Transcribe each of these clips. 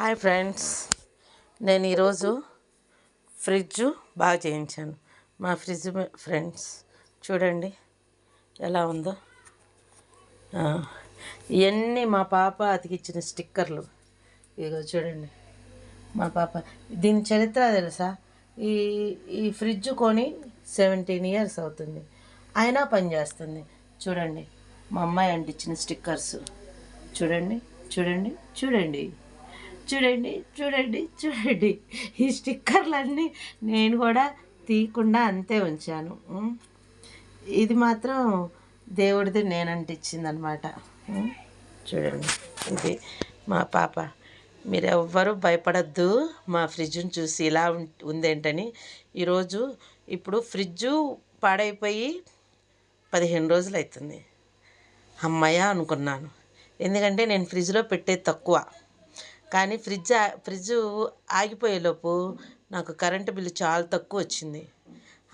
Hi friends. నేను ఈరోజు fridge బాగా చేయించాను. మా ఫ్రిడ్జ్ ఫ్రెండ్స్ చూడండి ఎలా ఉందో. ఇవన్నీ మా పాప అతికిచ్చిన స్టిక్కర్లు. ఇదిగో చూడండి. మా పాప దీని చరిత్ర తెలుసా? ఈ ఈ ఫ్రిడ్జ్ కొని సెవెంటీన్ ఇయర్స్ అవుతుంది. అయినా పనిచేస్తుంది చూడండి మా అమ్మాయి అంటించిన స్టిక్కర్స్. చూడండి చూడండి చూడండి. చూడండి చూడండి చూడండి. ఈ స్టిక్కర్లన్నీ నేను కూడా తీయకుండా అంతే ఉంచాను. ఇది మాత్రం దేవుడిది నేను అంటించింది అనమాట చూడండి ఇది మా పాప. మీరు ఎవ్వరూ భయపడద్దు మా ఫ్రిడ్జ్ని చూసి ఇలా ఉం- ఉందేంటని. ఈరోజు ఇప్పుడు ఫ్రిడ్జు పాడైపోయి పదిహేను రోజులు అవుతుంది అమ్మయ్య అనుకున్నాను. ఎందుకంటే నేను ఫ్రిడ్జ్లో పెట్టేది తక్కువ. కానీ ఫ్రిడ్జ్ ఆ- ఫ్రిడ్జ్ ఆగిపోయేలోపు నాకు కరెంటు బిల్లు చాలా తక్కువ వచ్చింది.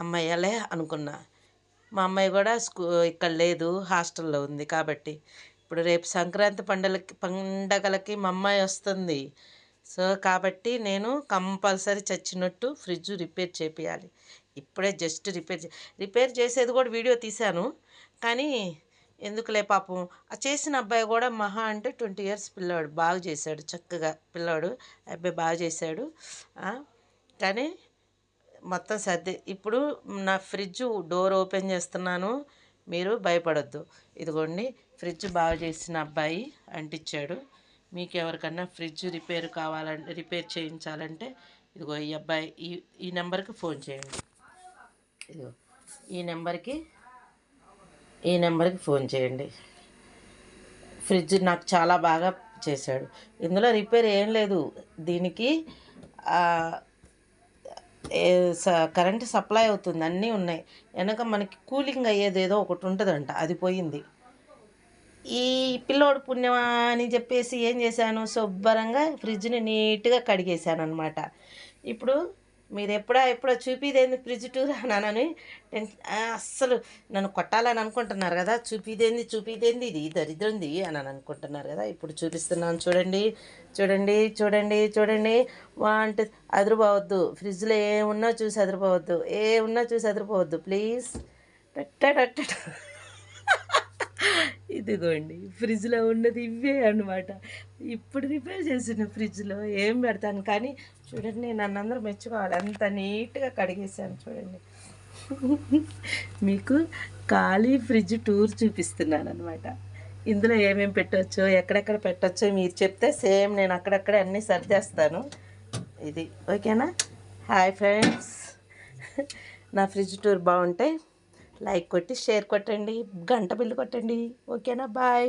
అమ్మయ్యలే అనుకున్నా. మా అమ్మాయి కూడా స్కూ ఇక్కడ లేదు హాస్టల్లో ఉంది కాబట్టి. ఇప్పుడు రేపు సంక్రాంతి పండుగలకి పండగలకి మా అమ్మాయి వస్తుంది. సో కాబట్టి నేను కంపల్సరీ చచ్చినట్టు ఫ్రిడ్జ్ రిపేర్ చేపియాలి. ఇప్పుడే జస్ట్ రిపేర్ చే రిపేర్ చేసేది కూడా వీడియో తీశాను. కానీ ఎందుకులే పాపం? ఆ చేసిన అబ్బాయి కూడా మహా అంటే ట్వంటీ ఇయర్స్ పిల్లాడు బాగా చేశాడు చక్కగా పిల్లాడు ఆ అబ్బాయి బాగా చేశాడు. కానీ మొత్తం సర్ది ఇప్పుడు నా ఫ్రిడ్జ్ డోర్ ఓపెన్ చేస్తున్నాను మీరు భయపడొద్దు. ఇదిగోండి ఫ్రిడ్జ్ బాగా చేసిన అబ్బాయి అంటించాడు మీకు ఎవరికన్నా ఫ్రిడ్జ్ రిపేర్ కావాలంటే రిపేర్ చేయించాలంటే ఇదిగో ఈ అబ్బాయి ఈ ఈ నెంబర్కి ఫోన్ చేయండి. ఇదిగో ఈ నెంబర్కి ఈ నెంబర్కి ఫోన్ చేయండి. ఫ్రిడ్జ్ నాకు చాలా బాగా చేశాడు. ఇందులో రిపేర్ ఏం లేదు. దీనికి స- కరెంట్ సప్లై అవుతుంది. అన్నీ ఉన్నాయి. వెనక మనకి కూలింగ్ అయ్యేది ఏదో ఒకటి ఉంటుందంట. అది పోయింది. ఈ పిల్లోడు పుణ్యమా అని చెప్పేసి ఏం చేశాను? శుభ్రంగా ఫ్రిడ్జ్ని నీట్గా కడిగేశాను అనమాట ఇప్పుడు మీరు ఎప్పుడా ఎప్పుడో చూపిదేంది ఫ్రిడ్జ్ టూర్ అన్నానని అస్సలు నన్ను కొట్టాలని అనుకుంటున్నారు కదా. చూపిదేంది చూపిదేంది ఇది దరిద్రంది అని అని అనుకుంటున్నారు కదా. ఇప్పుడు చూపిస్తున్నాను. చూడండి చూడండి చూడండి చూడండి. వాంట్ అదిరిపోవద్దు. ఫ్రిడ్జ్లో ఏమున్నా చూసి అదిరిపోవద్దు. ఏ ఉన్నా చూసి అదిరిపోవద్దు. ప్లీజ్. టట్ట. ఇదిగోండి ఫ్రిడ్జ్లో ఉన్నది ఇవే అన్నమాట. ఇప్పుడు రిపేర్ చేసిన ఫ్రిడ్జ్లో ఏం పెడతాను కానీ చూడండి నన్ను అందరూ మెచ్చుకోవాలి. అంత నీట్గా కడిగేసాను చూడండి. మీకు ఖాళీ ఫ్రిడ్జ్ టూర్ చూపిస్తున్నాను అనమాట ఇందులో ఏమేమి పెట్టవచ్చో ఎక్కడెక్కడ పెట్టవచ్చో మీరు చెప్తే సేమ్ నేను అక్కడక్కడే అన్నీ సర్దేస్తాను ఇది ఓకేనా? Hi friends. నా ఫ్రిడ్జ్ టూర్ బాగుంటే లైక్ కొట్టి షేర్ కొట్టండి గంట బిల్లు కొట్టండి. ఓకేనా? బాయ్.